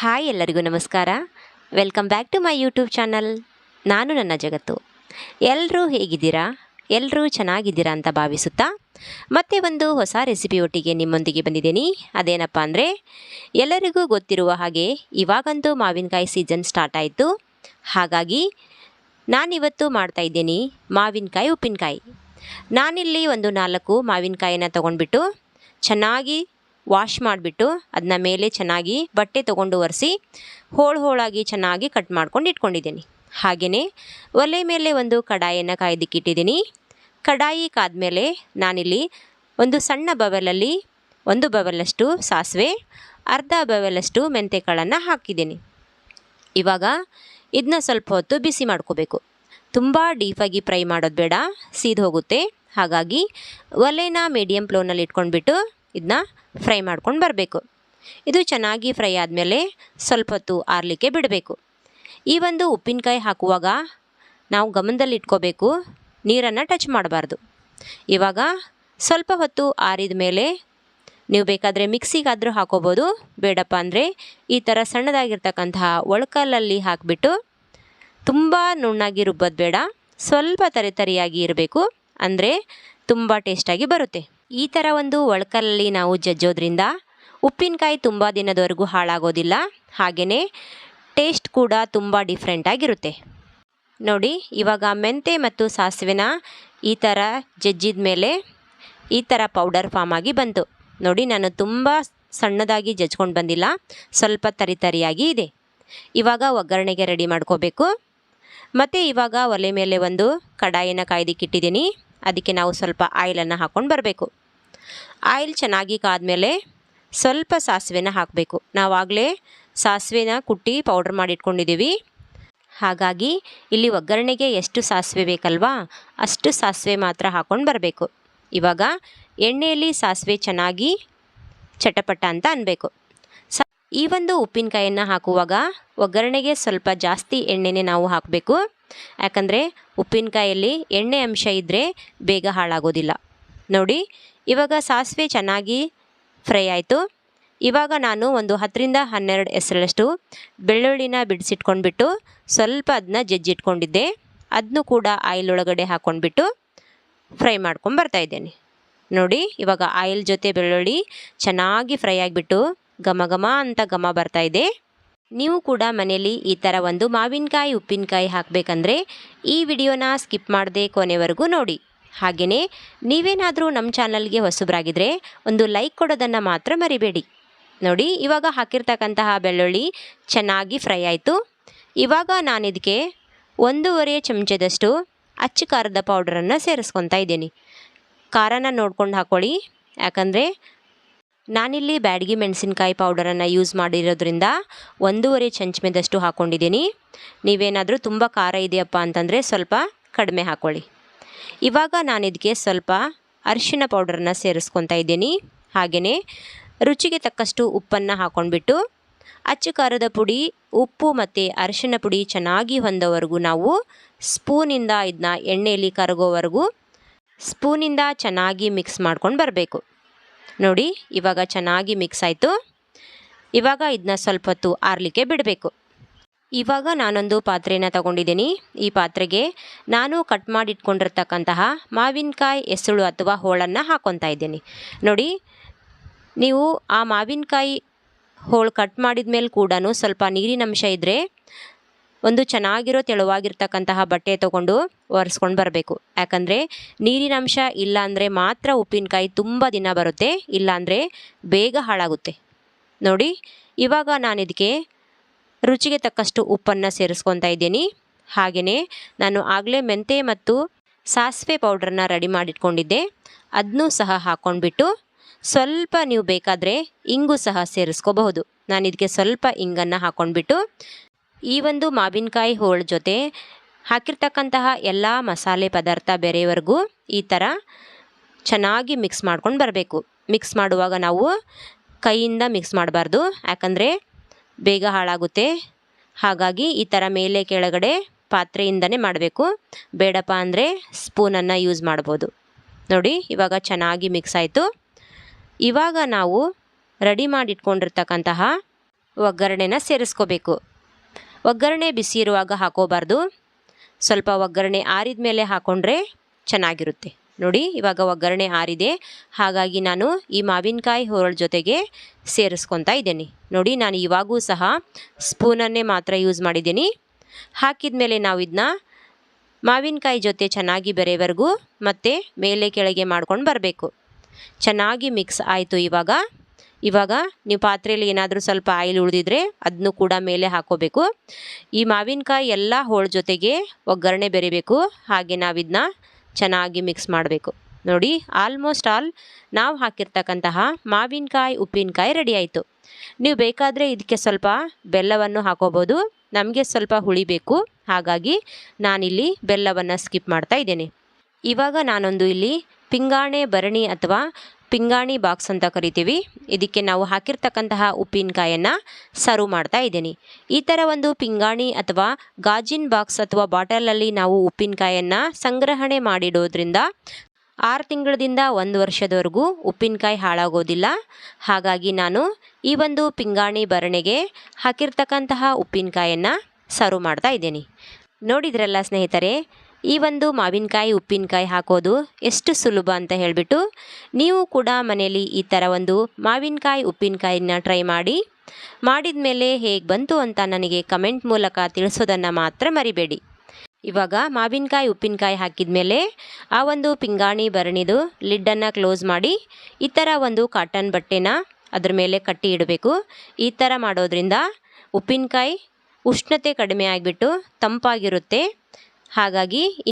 Hi ಎಲ್ಲರಿಗೂ ನಮಸ್ಕಾರ. Welcome back to my YouTube channel ನಾನು ನನ್ನ ಜಗತ್ತು. ಎಲ್ಲರೂ ಹೇಗಿದ್ದೀರಾ? ಎಲ್ಲರೂ ಚೆನ್ನಾಗಿದ್ದೀರಾ ಅಂತ ಭಾವಿಸುತ್ತಾ? ಮತ್ತೆ ಒಂದು ಹೊಸ ರೆಸಿಪಿ ಒಟ್ಟಿಗೆ ನಿಮ್ಮೊಂದಿಗೆ ಬಂದಿದ್ದೀನಿ. ಅದೇನಪ್ಪ ಅಂದರೆ, ಎಲ್ಲರಿಗೂ ಗೊತ್ತಿರುವ ಹಾಗೆ ಇವಾಗಂತೂ ಮಾವಿನಕಾಯಿ ಸೀಸನ್ ಸ್ಟಾರ್ಟ್ ಆಯಿತು. ಹಾಗಾಗಿ, ನಾನಿವತ್ತು ಮಾಡ್ತಾ ಇದ್ದೀನಿ ಮಾವಿನಕಾಯಿ ಉಪ್ಪಿನಕಾಯಿ. ನಾನಿಲ್ಲಿ ಒಂದು ನಾಲ್ಕು ಮಾವಿನಕಾಯಿನ ತೊಗೊಂಡ್ಬಿಟ್ಟು, ಚೆನ್ನಾಗಿ ವಾಶ್ ಮಾಡಿಬಿಟ್ಟು ಅದನ್ನ ಮೇಲೆ ಚೆನ್ನಾಗಿ ಬಟ್ಟೆ ತೊಗೊಂಡು ಒರೆಸಿ ಹೋಳು ಹೋಳಾಗಿ ಚೆನ್ನಾಗಿ ಕಟ್ ಮಾಡ್ಕೊಂಡು ಇಟ್ಕೊಂಡಿದ್ದೀನಿ. ಹಾಗೆಯೇ ಒಲೆ ಮೇಲೆ ಒಂದು ಕಡಾಯಿಯನ್ನು ಕಾಯ್ದಿಕ್ಕಿಟ್ಟಿದ್ದೀನಿ. ಕಡಾಯಿ ಕಾದ್ಮೇಲೆ ನಾನಿಲ್ಲಿ ಒಂದು ಸಣ್ಣ ಬವಲಲ್ಲಿ ಒಂದು ಬವಲಷ್ಟು ಸಾಸಿವೆ, ಅರ್ಧ ಬವಲಷ್ಟು ಮೆಂತೆಕಾಳನ್ನು ಹಾಕಿದ್ದೀನಿ. ಇವಾಗ ಇದನ್ನ ಸ್ವಲ್ಪ ಹೊತ್ತು ಬಿಸಿ ಮಾಡ್ಕೋಬೇಕು. ತುಂಬ ಡೀಫಾಗಿ ಫ್ರೈ ಮಾಡೋದು ಬೇಡ, ಸೀದ್ ಹೋಗುತ್ತೆ. ಹಾಗಾಗಿ ಒಲೆನ ಮೀಡಿಯಮ್ ಫ್ಲೋನಲ್ಲಿ ಇಟ್ಕೊಂಡ್ಬಿಟ್ಟು ಇದನ್ನ ಫ್ರೈ ಮಾಡ್ಕೊಂಡು ಬರಬೇಕು. ಇದು ಚೆನ್ನಾಗಿ ಫ್ರೈ ಆದಮೇಲೆ ಸ್ವಲ್ಪ ಹೊತ್ತು ಆರಲಿಕ್ಕೆ ಬಿಡಬೇಕು. ಈ ಒಂದು ಉಪ್ಪಿನಕಾಯಿ ಹಾಕುವಾಗ ನಾವು ಗಮನದಲ್ಲಿ ಇಟ್ಕೋಬೇಕು, ನೀರನ್ನು ಟಚ್ ಮಾಡಬಾರ್ದು. ಇವಾಗ ಸ್ವಲ್ಪ ಹೊತ್ತು ಆರಿದ ಮೇಲೆ ನೀವು ಬೇಕಾದರೆ ಮಿಕ್ಸಿಗಾದರೂ ಹಾಕೋಬೋದು, ಬೇಡಪ್ಪ ಅಂದರೆ ಈ ಥರ ಸಣ್ಣದಾಗಿರ್ತಕ್ಕಂತಹ ಒಳಕಲ್ಲಲ್ಲಿ ಹಾಕಿಬಿಟ್ಟು ತುಂಬ ನುಣ್ಣಾಗಿ ರುಬ್ಬೋದು ಬೇಡ. ಸ್ವಲ್ಪ ತರಿತರಿಯಾಗಿ ಇರಬೇಕು, ಅಂದರೆ ತುಂಬ ಟೇಸ್ಟಾಗಿ ಬರುತ್ತೆ. ಈ ಥರ ಒಂದು ಒಳಕಲ್ಲಲ್ಲಿ ನಾವು ಜಜ್ಜೋದ್ರಿಂದ ಉಪ್ಪಿನಕಾಯಿ ತುಂಬ ದಿನದವರೆಗೂ ಹಾಳಾಗೋದಿಲ್ಲ. ಹಾಗೆಯೇ ಟೇಸ್ಟ್ ಕೂಡ ತುಂಬ ಡಿಫ್ರೆಂಟಾಗಿರುತ್ತೆ ನೋಡಿ, ಇವಾಗ ಮೆಂತೆ ಮತ್ತು ಸಾಸಿವೆನ ಈ ಥರ ಜಜ್ಜಿದ ಮೇಲೆ ಈ ಥರ ಪೌಡರ್ ಫಾರ್ಮ್ ಆಗಿ ಬಂತು. ನೋಡಿ, ನಾನು ತುಂಬ ಸಣ್ಣದಾಗಿ ಜಜ್ಕೊಂಡು ಬಂದಿಲ್ಲ. ಸ್ವಲ್ಪ ತರಿ ತರಿಯಾಗಿ ಇದೆ. ಇವಾಗ ಒಗ್ಗರಣೆಗೆ ರೆಡಿ ಮಾಡ್ಕೋಬೇಕು. ಮತ್ತು ಇವಾಗ ಒಲೆ ಮೇಲೆ ಒಂದು ಕಡಾಯಿನ ಕಾಯ್ದಿಕ್ಕಿಟ್ಟಿದ್ದೀನಿ. ಅದಕ್ಕೆ ನಾವು ಸ್ವಲ್ಪ ಆಯಿಲನ್ನು ಹಾಕ್ಕೊಂಡು ಬರಬೇಕು. ಆಯಿಲ್ ಚೆನ್ನಾಗಿ ಕಾದ್ಮೇಲೆ ಸ್ವಲ್ಪ ಸಾಸಿವೆನ ಹಾಕಬೇಕು. ನಾವಾಗಲೇ ಸಾಸಿವೆನ ಕುಟ್ಟಿ ಪೌಡ್ರ್ ಮಾಡಿ ಇಟ್ಕೊಂಡಿದ್ದೀವಿ ಹಾಗಾಗಿ ಇಲ್ಲಿ ಒಗ್ಗರಣೆಗೆ ಎಷ್ಟು ಸಾಸಿವೆ ಬೇಕಲ್ವಾ ಅಷ್ಟು ಸಾಸಿವೆ ಮಾತ್ರ ಹಾಕ್ಕೊಂಡು ಬರಬೇಕು. ಇವಾಗ ಎಣ್ಣೆಯಲ್ಲಿ ಸಾಸಿವೆ ಚೆನ್ನಾಗಿ ಚಟಪಟ ಅಂತ ಅನ್ನಬೇಕು ಈ ಒಂದು ಉಪ್ಪಿನಕಾಯನ್ನು ಹಾಕುವಾಗ ಒಗ್ಗರಣೆಗೆ ಸ್ವಲ್ಪ ಜಾಸ್ತಿ ಎಣ್ಣೆನೇ ನಾವು ಹಾಕಬೇಕು. ಯಾಕಂದರೆ ಉಪ್ಪಿನಕಾಯಲ್ಲಿ ಎಣ್ಣೆ ಅಂಶ ಇದ್ದರೆ ಬೇಗ ಹಾಳಾಗೋದಿಲ್ಲ. ನೋಡಿ, ಇವಾಗ ಸಾಸಿವೆ ಚೆನ್ನಾಗಿ ಫ್ರೈ ಆಯಿತು. ಇವಾಗ ನಾನು ಒಂದು ಹತ್ತರಿಂದ ಹನ್ನೆರಡು ಹೆಸರಷ್ಟು ಬೆಳ್ಳುಳ್ಳಿನ ಬಿಡಿಸಿಟ್ಕೊಂಡ್ಬಿಟ್ಟು ಸ್ವಲ್ಪ ಅದನ್ನ ಜಜ್ಜಿಟ್ಕೊಂಡಿದ್ದೆ. ಅದನ್ನು ಕೂಡ ಆಯಿಲ್ ಒಳಗಡೆ ಹಾಕ್ಕೊಂಡ್ಬಿಟ್ಟು ಫ್ರೈ ಮಾಡ್ಕೊಂಡು ಬರ್ತಾಯಿದ್ದೇನೆ ನೋಡಿ, ಇವಾಗ ಆಯಿಲ್ ಜೊತೆ ಬೆಳ್ಳುಳ್ಳಿ ಚೆನ್ನಾಗಿ ಫ್ರೈ ಆಗಿಬಿಟ್ಟು ಘಮ ಘಮ ಅಂತ ಘಮ ಬರ್ತಾ ಇದೆ. ನೀವು ಕೂಡ ಮನೆಯಲ್ಲಿ ಈ ಥರ ಒಂದು ಮಾವಿನಕಾಯಿ, ಉಪ್ಪಿನಕಾಯಿ ಹಾಕಬೇಕಂದ್ರೆ ಈ ವಿಡಿಯೋನ ಸ್ಕಿಪ್ ಮಾಡದೆ ಕೊನೆವರೆಗೂ ನೋಡಿ. ಹಾಗೆಯೇ ನೀವೇನಾದರೂ ನಮ್ಮ ಚಾನಲ್ಗೆ ಹೊಸಬರಾಗಿದ್ದರೆ ಒಂದು ಲೈಕ್ ಕೊಡೋದನ್ನು ಮಾತ್ರ ಮರಿಬೇಡಿ. ನೋಡಿ, ಇವಾಗ ಹಾಕಿರ್ತಕ್ಕಂತಹ ಬೆಳ್ಳುಳ್ಳಿ ಚೆನ್ನಾಗಿ ಫ್ರೈ ಆಯಿತು. ಇವಾಗ ನಾನಿದಕ್ಕೆ ಒಂದೂವರೆ ಚಮಚದಷ್ಟು ಅಚ್ಚು ಖಾರದ ಪೌಡರನ್ನು ಸೇರಿಸ್ಕೊತಾ ಇದ್ದೀನಿ. ಖಾರನ ನೋಡ್ಕೊಂಡು ಹಾಕ್ಕೊಳ್ಳಿ ಯಾಕಂದರೆ ನಾನಿಲ್ಲಿ ಬ್ಯಾಡಗಿ ಮೆಣಸಿನ್ಕಾಯಿ ಪೌಡರನ್ನು ಯೂಸ್ ಮಾಡಿರೋದ್ರಿಂದ ಒಂದೂವರೆ ಚಮಚದಷ್ಟು ಹಾಕ್ಕೊಂಡಿದ್ದೀನಿ ನೀವೇನಾದರೂ ತುಂಬ ಖಾರ ಇದೆಯಪ್ಪ ಅಂತಂದರೆ ಸ್ವಲ್ಪ ಕಡಿಮೆ ಹಾಕ್ಕೊಳ್ಳಿ ಇವಾಗ ನಾನು ಇದಕ್ಕೆ ಸ್ವಲ್ಪ ಅರಿಶಿನ ಪೌಡರನ್ನು ಸೇರಿಸ್ಕೊತಾ ಇದ್ದೀನಿ. ಹಾಗೆಯೇ ರುಚಿಗೆ ತಕ್ಕಷ್ಟು ಉಪ್ಪನ್ನು ಹಾಕ್ಕೊಂಡ್ಬಿಟ್ಟು ಅಚ್ಚು ಖಾರದ ಪುಡಿ, ಉಪ್ಪು ಮತ್ತು ಅರಿಶಿನ ಪುಡಿ ಚೆನ್ನಾಗಿ ಹೊಂದೋವರೆಗೂ ನಾವು ಸ್ಪೂನಿಂದ ಇದನ್ನ ಎಣ್ಣೆಯಲ್ಲಿ ಕರಗೋವರೆಗೂ ಸ್ಪೂನಿಂದ ಚೆನ್ನಾಗಿ ಮಿಕ್ಸ್ ಮಾಡ್ಕೊಂಡು ಬರಬೇಕು. ನೋಡಿ, ಇವಾಗ ಚೆನ್ನಾಗಿ ಮಿಕ್ಸ್ ಆಯಿತು. ಇವಾಗ ಇದನ್ನ ಸ್ವಲ್ಪ ಹೊತ್ತು ಆರಲಿಕ್ಕೆ ಬಿಡಬೇಕು. ಇವಾಗ ನಾನೊಂದು ಪಾತ್ರೆನ ತಗೊಂಡಿದ್ದೀನಿ. ಈ ಪಾತ್ರೆಗೆ ನಾನು ಕಟ್ ಮಾಡಿಟ್ಕೊಂಡಿರ್ತಕ್ಕಂತಹ ಮಾವಿನಕಾಯಿ ಎಸಳು ಅಥವಾ ಹೋಳನ್ನು ಹಾಕ್ಕೊತಾ ಇದ್ದೀನಿ. ನೋಡಿ, ನೀವು ಆ ಮಾವಿನಕಾಯಿ ಹೋಳು ಕಟ್ ಮಾಡಿದ ಮೇಲೆ ಕೂಡ ಸ್ವಲ್ಪ ನೀರಿನಂಶ ಇದ್ದರೆ ಒಂದು ಚೆನ್ನಾಗಿರೋ ತೆಳುವಾಗಿರ್ತಕ್ಕಂತಹ ಬಟ್ಟೆ ತೊಗೊಂಡು ಒರೆಸ್ಕೊಂಡು ಬರಬೇಕು. ಯಾಕಂದರೆ ನೀರಿನ ಅಂಶ ಇಲ್ಲ ಅಂದರೆ ಮಾತ್ರ ಉಪ್ಪಿನಕಾಯಿ ತುಂಬ ದಿನ ಬರುತ್ತೆ ಇಲ್ಲಾಂದರೆ ಬೇಗ ಹಾಳಾಗುತ್ತೆ. ನೋಡಿ, ಇವಾಗ ನಾನು ಇದಕ್ಕೆ ರುಚಿಗೆ ತಕ್ಕಷ್ಟು ಉಪ್ಪನ್ನು ಸೇರಿಸ್ಕೊತಾ ಇದ್ದೀನಿ. ಹಾಗೆಯೇ ನಾನು ಆಗಲೇ ಮೆಂತೆ ಮತ್ತು ಸಾಸಿವೆ ಪೌಡ್ರನ್ನ ರೆಡಿ ಮಾಡಿಟ್ಕೊಂಡಿದ್ದೆ. ಅದನ್ನೂ ಸಹ ಹಾಕ್ಕೊಂಡ್ಬಿಟ್ಟು ಸ್ವಲ್ಪ ನೀವು ಬೇಕಾದರೆ ಇಂಗು ಸಹ ಸೇರಿಸ್ಕೋಬಹುದು. ನಾನು ಇದಕ್ಕೆ ಸ್ವಲ್ಪ ಇಂಗನ್ನು ಹಾಕ್ಕೊಂಡ್ಬಿಟ್ಟು ಈ ಒಂದು ಮಾವಿನಕಾಯಿ ಹೋಳ ಜೊತೆ ಹಾಕಿರ್ತಕ್ಕಂತಹ ಎಲ್ಲ ಮಸಾಲೆ ಪದಾರ್ಥ ಬೇರೆಯವರೆಗೂ ಈ ಥರ ಚೆನ್ನಾಗಿ ಮಿಕ್ಸ್ ಮಾಡ್ಕೊಂಡು ಬರಬೇಕು. ಮಿಕ್ಸ್ ಮಾಡುವಾಗ ನಾವು ಕೈಯಿಂದ ಮಿಕ್ಸ್ ಮಾಡಬಾರ್ದು. ಯಾಕಂದರೆ ಬೇಗ ಹಾಳಾಗುತ್ತೆ. ಹಾಗಾಗಿ ಈ ಥರ ಮೇಲೆ ಕೆಳಗಡೆ ಪಾತ್ರೆಯಿಂದನೇ ಮಾಡಬೇಕು. ಬೇಡಪ್ಪ ಅಂದರೆ ಸ್ಪೂನನ್ನು ಯೂಸ್ ಮಾಡ್ಬೋದು. ನೋಡಿ, ಇವಾಗ ಚೆನ್ನಾಗಿ ಮಿಕ್ಸ್ ಆಯಿತು. ಇವಾಗ ನಾವು ರೆಡಿ ಮಾಡಿಟ್ಕೊಂಡಿರ್ತಕ್ಕಂತಹ ಒಗ್ಗರಣೆನ ಸೇರಿಸ್ಕೋಬೇಕು. ಒಗ್ಗರಣೆ ಬಿಸಿ ಇರುವಾಗ ಹಾಕೋಬಾರ್ದು. ಸ್ವಲ್ಪ ಒಗ್ಗರಣೆ ಆರಿದ ಮೇಲೆ ಹಾಕೊಂಡ್ರೆ ಚೆನ್ನಾಗಿರುತ್ತೆ. ನೋಡಿ, ಇವಾಗ ಒಗ್ಗರಣೆ ಆರಿದೆ. ಹಾಗಾಗಿ ನಾನು ಈ ಮಾವಿನಕಾಯಿ ಹೋರಳ ಜೊತೆಗೆ ಸೇರಿಸ್ಕೊತಾ ಇದ್ದೀನಿ. ನೋಡಿ, ನಾನು ಇವಾಗೂ ಸಹ ಸ್ಪೂನನ್ನೇ ಮಾತ್ರ ಯೂಸ್ ಮಾಡಿದ್ದೀನಿ. ಹಾಕಿದ ಮೇಲೆ ನಾವು ಇದನ್ನ ಮಾವಿನಕಾಯಿ ಜೊತೆ ಚೆನ್ನಾಗಿ ಬೆರೆಯವರೆಗೂ ಮತ್ತು ಮೇಲೆ ಕೆಳಗೆ ಮಾಡ್ಕೊಂಡು ಬರಬೇಕು. ಚೆನ್ನಾಗಿ ಮಿಕ್ಸ್ ಆಯಿತು ಇವಾಗ. ಇವಾಗ ನೀವು ಪಾತ್ರೆಯಲ್ಲಿ ಏನಾದರೂ ಸ್ವಲ್ಪ ಆಯಿಲ್ ಉಳಿದಿದ್ರೆ ಅದನ್ನು ಕೂಡ ಮೇಲೆ ಹಾಕೋಬೇಕು. ಈ ಮಾವಿನಕಾಯಿ ಎಲ್ಲ ಹೋಳ ಜೊತೆಗೆ ಒಗ್ಗರಣೆ ಬೆರಿಬೇಕು. ಹಾಗೆ ನಾವಿದನ್ನ ಚೆನ್ನಾಗಿ ಮಿಕ್ಸ್ ಮಾಡಬೇಕು. ನೋಡಿ ಆಲ್ಮೋಸ್ಟ್ ಆಲ್ ನಾವು ಹಾಕಿರ್ತಕ್ಕಂತಹ ಮಾವಿನಕಾಯಿ, ಉಪ್ಪಿನಕಾಯಿ ರೆಡಿ ಆಯಿತು. ನೀವು ಬೇಕಾದರೆ ಇದಕ್ಕೆ ಸ್ವಲ್ಪ ಬೆಲ್ಲವನ್ನು ಹಾಕೋಬೋದು. ನಮಗೆ ಸ್ವಲ್ಪ ಹುಳಿಬೇಕು. ಹಾಗಾಗಿ ನಾನಿಲ್ಲಿ ಬೆಲ್ಲವನ್ನು ಸ್ಕಿಪ್ ಮಾಡ್ತಾ ಇದ್ದೇನೆ. ಇವಾಗ ನಾನೊಂದು ಇಲ್ಲಿ ಪಿಂಗಾಣೆ ಭರಣಿ ಅಥವಾ ಪಿಂಗಾಣಿ ಬಾಕ್ಸ್ ಅಂತ ಕರಿತೀವಿ. ಇದಕ್ಕೆ ನಾವು ಹಾಕಿರ್ತಕ್ಕಂತಹ ಉಪ್ಪಿನಕಾಯನ್ನು ಸರ್ವ್ ಮಾಡ್ತಾ ಇದ್ದೀನಿ. ಈ ಥರ ಒಂದು ಪಿಂಗಾಣಿ ಅಥವಾ ಗಾಜಿನ ಬಾಕ್ಸ್ ಅಥವಾ ಬಾಟಲಲ್ಲಿ ನಾವು ಉಪ್ಪಿನಕಾಯನ್ನು ಸಂಗ್ರಹಣೆ ಮಾಡಿಡೋದ್ರಿಂದ ಆರು ತಿಂಗಳದಿಂದ ಒಂದು ವರ್ಷದವರೆಗೂ ಉಪ್ಪಿನಕಾಯಿ ಹಾಳಾಗೋದಿಲ್ಲ. ಹಾಗಾಗಿ ನಾನು ಈ ಒಂದು ಪಿಂಗಾಣಿ ಭರಣೆಗೆ ಹಾಕಿರ್ತಕ್ಕಂತಹ ಉಪ್ಪಿನಕಾಯನ್ನು ಸರ್ವ್ ಮಾಡ್ತಾ ಇದ್ದೀನಿ. ನೋಡಿದ್ರಲ್ಲ ಸ್ನೇಹಿತರೆ ಈ ಒಂದು ಮಾವಿನಕಾಯಿ, ಉಪ್ಪಿನಕಾಯಿ ಹಾಕೋದು ಎಷ್ಟು ಸುಲಭ ಅಂತ ಹೇಳಿಬಿಟ್ಟು ನೀವು ಕೂಡ ಮನೆಯಲ್ಲಿ ಈ ಥರ ಒಂದು ಮಾವಿನಕಾಯಿ, ಉಪ್ಪಿನಕಾಯಿನ ಟ್ರೈ ಮಾಡಿ. ಮಾಡಿದ ಮೇಲೆ ಹೇಗೆ ಬಂತು ಅಂತ ನನಗೆ ಕಮೆಂಟ್ ಮೂಲಕ ತಿಳಿಸೋದನ್ನು ಮಾತ್ರ ಮರಿಬೇಡಿ. ಇವಾಗ ಮಾವಿನಕಾಯಿ, ಉಪ್ಪಿನಕಾಯಿ ಹಾಕಿದ ಮೇಲೆ ಆ ಒಂದು ಪಿಂಗಾಣಿ ಬರಣಿದು ಲಿಡ್ಡನ್ನು ಕ್ಲೋಸ್ ಮಾಡಿ ಈ ಥರ ಒಂದು ಕಾಟನ್ ಬಟ್ಟೆನ ಅದ್ರ ಮೇಲೆ ಕಟ್ಟಿ ಇಡಬೇಕು. ಈ ಥರ ಮಾಡೋದ್ರಿಂದ ಉಪ್ಪಿನಕಾಯಿ ಉಷ್ಣತೆ ಕಡಿಮೆ ಆಗಿಬಿಟ್ಟು ತಂಪಾಗಿರುತ್ತೆ. ಹಾಗಾಗಿ